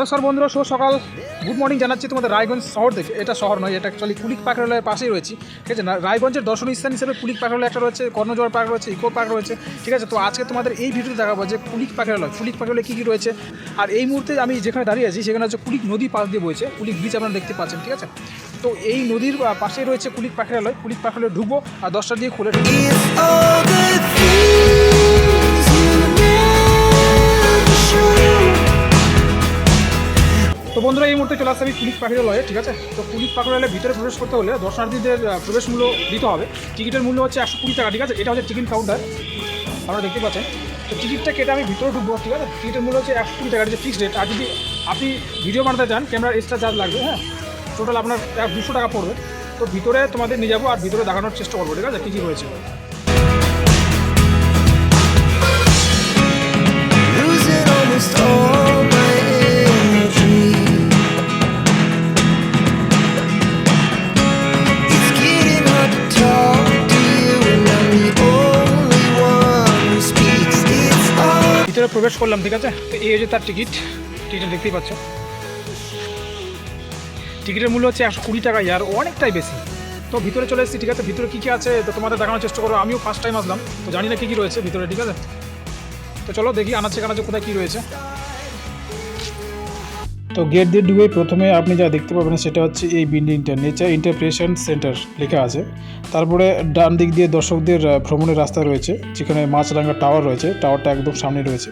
নমস্কার বন্ধুরা, শুভ সকাল। গুড মর্নিং জানাচ্ছি তোমাদের রায়গঞ্জ শহর থেকে। এটা শহর নয়, এটা অ্যাকচুয়ালি কুলিক পাকড়ালয়ের পাশেই রয়েছে। ঠিক আছে, না, রায়গঞ্জের দর্শনীয় স্থান হিসেবে কুলিক পাকড়ালয় একটা রয়েছে কর্ণজোয়ার পার্ক রয়েছে, ইকো পার্ক রয়েছে। ঠিক আছে, তো আজকে তোমাদের এই ভিডিওতে দেখাবো যে কুলিক পাকড়ালয় কুলিক পাকড়ালয় কী কী রয়েছে। আর এই মুহূর্তে আমি যেখানে দাঁড়িয়ে আছি, সেখানে হচ্ছে কুলিক নদী পাশ দিয়ে বইছে। কুলিক ব্রিজ আপনারা দেখতে পাচ্ছেন, ঠিক আছে? তো এই নদীর পাশেই রয়েছে কুলিক পাকড়ালয় কুলিক পাকড়ালয় ঢুকবো আর দশটা দিয়ে খুলে বন্ধুরা, এই মুহূর্তে চলে আসছে আমি পুলিশ পাখিরালয়ে, ঠিক আছে? তো পুলিশ পাখিরালয়ের ভিতরে প্রবেশ করতে হলে দর্শনার্থীদের প্রবেশ মূল্য দিতে হবে। টিকিটের মূল্য হচ্ছে একশো কুড়ি টাকা, ঠিক আছে? এটা হচ্ছে টিকিট কাউন্টার আপনারা দেখতে পাচ্ছেন। তো টিকিটটা কেটে আমি ভিতরে ঢুকবো, ঠিক আছে? টিকিটের মূল্য হচ্ছে একশো কুড়ি টাকা, এটা ফিক্সড রেট আর যদি আপনি ভিডিও বানাতে চান ক্যামেরার এক্সট্রা চার্জ লাগবে হ্যাঁ? টোটাল আপনার দুশো টাকা পড়বে। তো ভিতরে তোমাদের নিয়ে যাব আর ভিতরে দেখানোর চেষ্টা করব, ঠিক আছে? কী কী all প্রবেশ করলাম, ঠিক আছে? তো এই যে তার টিকিট। টিকিটটা দেখতেই পাচ্ছ। টিকিটের মূল্য হচ্ছে একশো কুড়ি টাকা ইয়ার অনেকটাই বেশি। তো ভিতরে চলে এসেছি, ঠিক আছে? ভিতরে কী কী আছে? তো তোমাদের দেখানোর চেষ্টা করো। আমিও ফার্স্ট টাইম আসলাম। তো জানি না কী কী রয়েছে ভিতরে, ঠিক আছে? তো চলো দেখি আনাচ্ছে কানাচ্ছে কোথায় কী রয়েছে। তো গেট দিয়ে ঢুকে প্রথমে আপনি যা দেখতে পাবেন সেটা হচ্ছে এই বিল্ডিংটা নেচার ইন্টারপ্রেশন সেন্টার লেখা আছে। তারপরে ডান দিক দিয়ে দর্শকদের ভ্রমণের রাস্তা রয়েছে, যেখানে মাছরাঙ্গা টাওয়ার রয়েছে টাওয়ারটা একদম সামনে রয়েছে।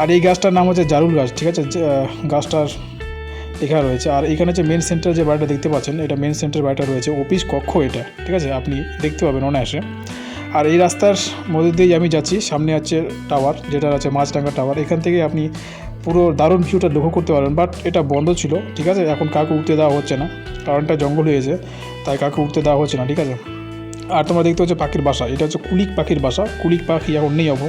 আর এই গাছটার নাম হচ্ছে জারুল গাছ, ঠিক আছে? গাছটার লেখা রয়েছে। আর এখানে যে মেন সেন্টার যে বাড়িটা দেখতে পাচ্ছেন, এটা মেন সেন্টার বাড়িটা রয়েছে, অফিস কক্ষ এটা, ঠিক আছে? আপনি দেখতে পাবেন অনায়াসে। আর এই রাস্তার মধ্যে দিয়েই আমি যাচ্ছি, সামনে আছে টাওয়ার যেটা আছে মাছরাঙ্গা টাওয়ার এখান থেকে আপনি পুরো দারুণ ভিউটা লক্ষ্য করতে পারবেন বাট এটা বন্ধ ছিল, ঠিক আছে? এখন কাউকে উঠতে দেওয়া হচ্ছে না। কারণটা জঙ্গল হয়েছে, তাই কাউকে উঠতে দেওয়া হচ্ছে না, ঠিক আছে? আর তোমরা দেখতে হচ্ছে পাখির বাসা, এটা হচ্ছে কুলিক পাখির বাসা। কুলিক পাখি এখন নেই অব,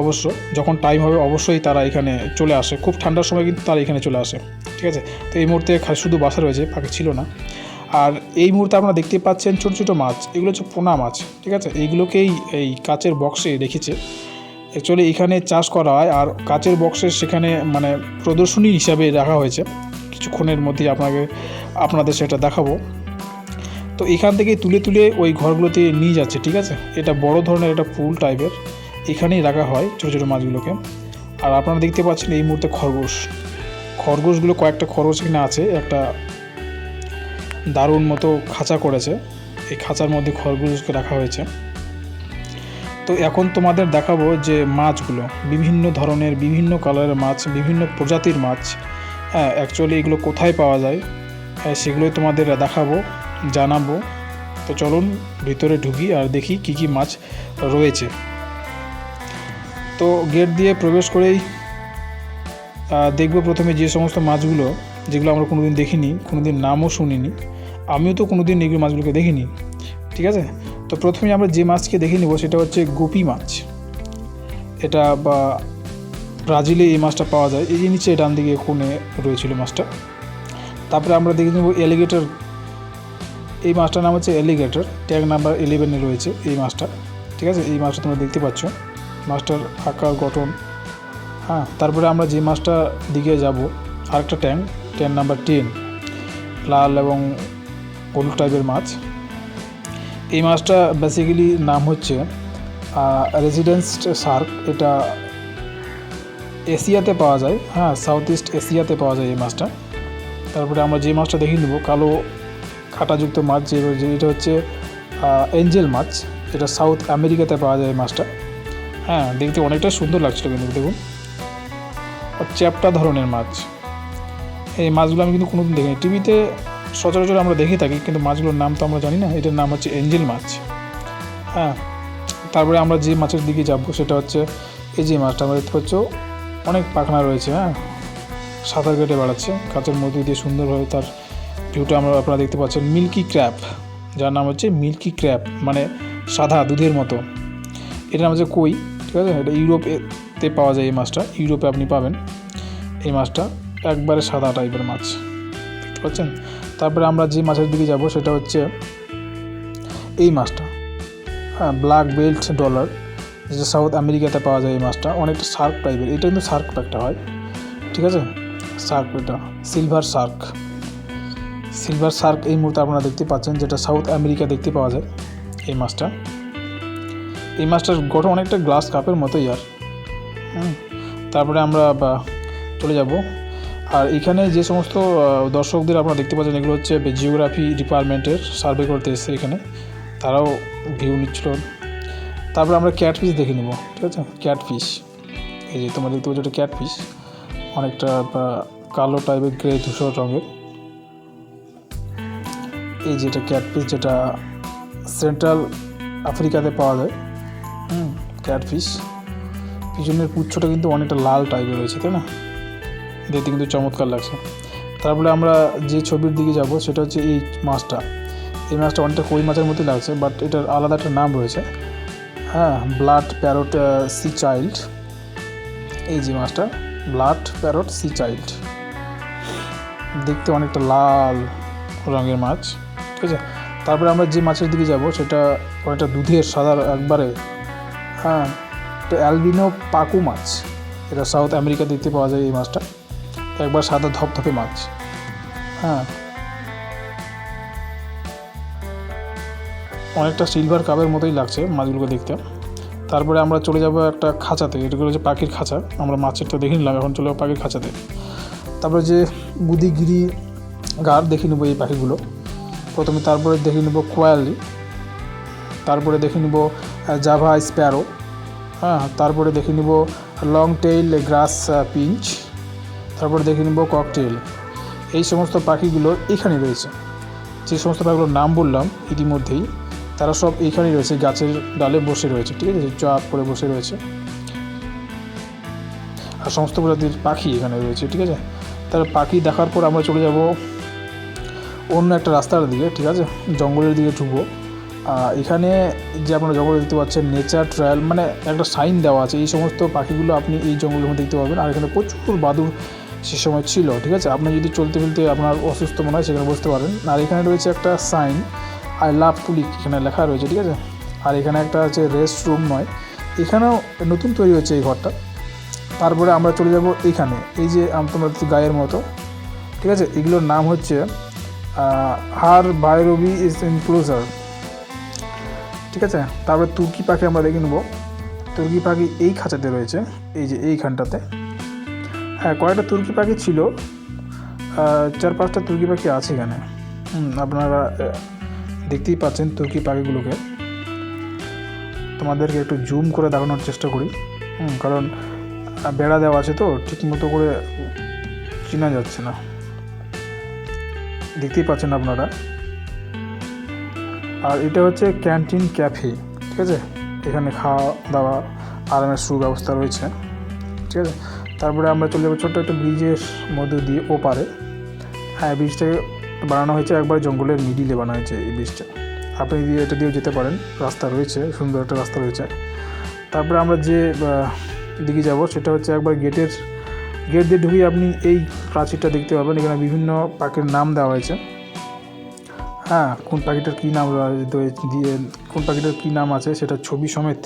অবশ্য। যখন টাইম হবে, অবশ্যই তারা এখানে চলে আসে। খুব ঠান্ডার সময় কিন্তু তারা এখানে চলে আসে, ঠিক আছে? তো এই মুহূর্তে শুধু বাসা রয়েছে, পাখি ছিল না। আর এই মুহূর্তে আপনারা দেখতে পাচ্ছেন ছোটো ছোটো মাছ, এগুলো হচ্ছে পোনা মাছ, ঠিক আছে? এইগুলোকেই এই কাচের বক্সে রেখেছে। অ্যাকচুয়ালি এখানে চাষ করা হয় আর কাচের বক্সের সেখানে মানে প্রদর্শনী হিসাবে রাখা হয়েছে। কিছুক্ষণের মধ্যেই আপনাকে, আপনাদের সেটা দেখাবো। তো এখান থেকে তুলে তুলে ওই ঘরগুলোতে নিয়ে যাচ্ছে, ঠিক আছে? এটা বড় ধরনের একটা পুল টাইপের এখানেই রাখা হয় ছোটো ছোটো মাছগুলোকে। আর আপনারা দেখতে পাচ্ছেন এই মুহূর্তে খরগোশ। খরগোশগুলো কয়েকটা খরগোশ এখানে আছে, একটা দারুণ মতো খাঁচা করেছে। এই খাঁচার মধ্যে খরগোশকে রাখা হয়েছে। তো এখন তোমাদের দেখাবো যে মাছগুলো, বিভিন্ন ধরনের, বিভিন্ন কালারের মাছ, বিভিন্ন প্রজাতির মাছ হ্যাঁ অ্যাকচুয়ালি এগুলো কোথায় পাওয়া যায় সেগুলোই তোমাদের দেখাবো, জানাব। তো চলুন ভিতরে ঢুকি আর দেখি কি কি মাছ রয়েছে। তো গেট দিয়ে প্রবেশ করেই দেখব প্রথমে যে সমস্ত মাছগুলো, যেগুলো আমরা কোনোদিন দেখিনি, কোনোদিন নামও শুনিনি। আমিও তো কোনোদিন এগুলো মাছগুলোকে দেখিনি। ঠিক আছে? তো প্রথমে আমরা যে মাছকে দেখে নেব, সেটা হচ্ছে গুপি মাছ। এটা বা ব্রাজিলে এই মাছটা পাওয়া যায়। এই যে নিচে ডান দিকে কোণে রয়েছিল মাছটা। তারপরে আমরা দেখে নেব এলিগেটর এই মাছটার নাম হচ্ছে এলিগেটর ট্যাগ নাম্বার ইলেভেনে রয়েছে এই মাছটা। ঠিক আছে? এই মাছটা তোমরা দেখতে পাচ্ছ। মাছটার আকার, গঠন। হ্যাঁ তারপরে আমরা যে মাছটা দিকে যাব, আরেকটা ট্যাঙ্ক ট্যাঙ্ক নাম্বার টেন লাল এবং হলুদ টাইপের মাছ। এই মাছটা বেসিক্যালি নাম হচ্ছে রেসিডেন্স শার্ক এটা এশিয়াতে পাওয়া যায় হ্যাঁ সাউথ ইস্ট এশিয়াতে পাওয়া যায় এই মাছটা। তারপরে আমরা যে মাছটা দেখিয়ে নেব কালো কাঁটাযুক্ত মাছ, যে এটা হচ্ছে এঞ্জেল মাছ। এটা সাউথ আমেরিকাতে পাওয়া যায় এই মাছটা। হ্যাঁ দেখতে অনেকটা সুন্দর লাগছিল কিন্তু, দেখুন। চ্যাপটা ধরনের মাছ। এই মাছগুলো আমি কিন্তু কোনোদিন দেখিনি। টিভিতে সচরাচর আমরা দেখে থাকি, কিন্তু মাছগুলোর নাম তো আমরা জানি না। এটার নাম হচ্ছে এঞ্জেল মাছ। হ্যাঁ তারপরে আমরা যে মাছের দিকে যাব, সেটা হচ্ছে এই যে মাছটা আমরা দেখতে পাচ্ছ, অনেক পাখনা রয়েছে হ্যাঁ? সাঁতার কেটে বেড়াচ্ছে কাঁচের মধ্যে দিয়ে সুন্দরভাবে তার ভিউটা আমরা আপনারা দেখতে পাচ্ছেন। মিল্কি ক্র্যাপ, যার নাম হচ্ছে মিল্কি ক্র্যাপ মানে সাদা দুধের মতো। এটার নাম হচ্ছে কই, ঠিক আছে? এটা ইউরোপেতে পাওয়া যায় এই মাছটা, ইউরোপে আপনি পাবেন। এই মাছটা একবারে সাদা টাইপের মাছ, দেখতে পাচ্ছেন? তারপরে আমরা যে মাছের দিকে যাব সেটা হচ্ছে এই মাছটা। হ্যাঁ ব্ল্যাক বেল্ট ডলার যেটা সাউথ আমেরিকাতে পাওয়া যায় এই মাছটা। অনেকটা শার্ক টাইপের এটা কিন্তু শার্ক একটা হয়। ঠিক আছে? শার্ক এটা সিলভার শার্ক সিলভার শার্ক এই মুহূর্তে আপনারা দেখতে পাচ্ছেন, যেটা সাউথ আমেরিকা দেখতে পাওয়া যায় এই মাছটা। এই মাছটার গঠন অনেকটা গ্লাস কাপের মতোই আর। তারপরে আমরা চলে যাব। আর এখানে যে সমস্ত দর্শকদের আপনারা দেখতে পাচ্ছেন, এগুলো হচ্ছে জিওগ্রাফি ডিপার্টমেন্টের সার্ভে করতে এসেছে এখানে। তারাও ভিউ নিচ্ছিল। তারপরে আমরা ক্যাটফিশ দেখে নেব, ঠিক আছে? ক্যাটফিশ এই যে তোমরা দেখতে পাচ্ছ, এটা ক্যাটফিশ অনেকটা কালো টাইপের গ্রে ধূসর রঙের। এই যেটা ক্যাটফিশ যেটা সেন্ট্রাল আফ্রিকাতে পাওয়া যায়। হুম ক্যাটফিশ পিছনের পুচ্ছটা কিন্তু অনেকটা লাল টাইপের রয়েছে, তাই না? দেখতে কিন্তু চমৎকার লাগছে। তারপরে আমরা যে ছবির দিকে যাব, সেটা হচ্ছে এই মাছটা। এই মাছটা অনেকটা কই মাছের মতোই লাগছে বাট এটার আলাদা একটা নাম রয়েছে। হ্যাঁ ব্লাড প্যারোট সি চাইল্ড এই যে মাছটা ব্লাড প্যারোট সি চাইল্ড দেখতে অনেকটা লাল রঙের মাছ, ঠিক আছে? তারপরে আমরা যে মাছের দিকে যাব, সেটা অনেকটা দুধের সাদা একবারে হ্যাঁ এটা অ্যালবিনো পাকু মাছ। এটা সাউথ আমেরিকা দেখতে পাওয়া যায় এই মাছটা। একবার সাদা ধপধপে মাছ হ্যাঁ। অনেকটা সিলভার কাপের মতোই লাগছে মাছগুলোকে দেখতে। তারপরে আমরা চলে যাব একটা খাঁচাতে এটাগুলো হচ্ছে পাখির খাঁচা। আমরা মাছের তো দেখে নিলাম, এখন চলে যাব পাখির খাঁচাতে। তারপরে যে বুদিগিরি গার দেখে নেব এই পাখিগুলো। প্রথমে তারপরে দেখে নেব কোয়ালি। তারপরে দেখে নেব জাভা স্প্যারো। হ্যাঁ তারপরে দেখে নেব লং টেইল গ্রাস পিঞ্চ তারপরে দেখে নিব ককটেল এই সমস্ত পাখিগুলো এখানে রয়েছে। যে সমস্ত পাখিগুলোর নাম বললাম ইতিমধ্যেই, তারা সব এইখানেই রয়েছে, গাছের ডালে বসে রয়েছে, ঠিক আছে? চাপ করে বসে রয়েছে। আর সমস্ত প্রজাতির পাখি এখানে রয়েছে, ঠিক আছে? তার পাখি দেখার পর আমরা চলে যাব অন্য একটা রাস্তার দিকে, ঠিক আছে? জঙ্গলের দিকে ঢুকবো। এখানে যে আপনারা জঙ্গলে দেখতে পাচ্ছেন নেচার ট্রায়াল মানে একটা সাইন দেওয়া আছে। এই সমস্ত পাখিগুলো আপনি এই জঙ্গলের মধ্যে দেখতে পাবেন। আর এখানে প্রচুর বাদুর সে সময় ছিল, ঠিক আছে? আপনি যদি চলতে ফেলতে আপনার অসুস্থ মনে হয়, সেখানে বসতে পারেন। আর এখানে রয়েছে একটা সাইন, আই লাভ টুলিক এখানে লেখা রয়েছে, ঠিক আছে? আর এখানে একটা আছে, রেস্ট রুম নয়। এখানেও নতুন তৈরি হচ্ছে এই ঘরটা। তারপরে আমরা চলে যাব এইখানে এই যে তোমরা গায়ের মতো, ঠিক আছে? এগুলোর নাম হচ্ছে হার বায়োরবি ইজ ইনক্লোজার ঠিক আছে? তারপরে তুর্কি পাখি আমরা দেখে নেব। তুর্কি পাখি এই খাঁচাতে রয়েছে, এই যে এইখানটাতে। হ্যাঁ কয়েকটা তুর্কি পাখি ছিল। চার পাঁচটা তুর্কি পাখি আছে এখানে। আপনারা দেখতেই পাচ্ছেন তুর্কি পাখিগুলোকে। তোমাদেরকে একটু জুম করে দেখানোর চেষ্টা করি। কারণ বেড়া দেওয়া আছে তো ঠিক মতো করে চেনা যাচ্ছে না। দেখতেই পাচ্ছেন আপনারা। আর এটা হচ্ছে ক্যান্টিন ক্যাফে, ঠিক আছে? এখানে খাওয়া দাওয়া আরামের সুব্যবস্থা রয়েছে, ঠিক আছে? তারপরে আমরা চলে যাব ছোট্ট একটা ব্রিজের মধ্য দিয়ে ওপারে। হ্যাঁ ব্রিজটাকে বানানো হয়েছে একবার জঙ্গলের মিডিলে বানানো হয়েছে এই ব্রিজটা। আপনি দিয়ে এটা দিয়েও যেতে পারেন, রাস্তা রয়েছে, সুন্দর একটা রাস্তা রয়েছে। তারপরে আমরা যে দিকে যাব সেটা হচ্ছে একবার গেটের, গেট দিয়ে ঢুকিয়ে আপনি এই প্রাচীরটা দেখতে পাবেন। এখানে বিভিন্ন পাখির নাম দেওয়া হয়েছে। হ্যাঁ কোন পাখিটার কী নাম দিয়ে কোন পাখিটার কী নাম আছে সেটা ছবি সমেত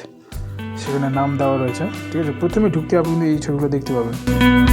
সেখানে নাম দেওয়া রয়েছে। ঠিক আছে প্রথমে ঢুকতে আপনি এই ছবিগুলো দেখতে পাবেন।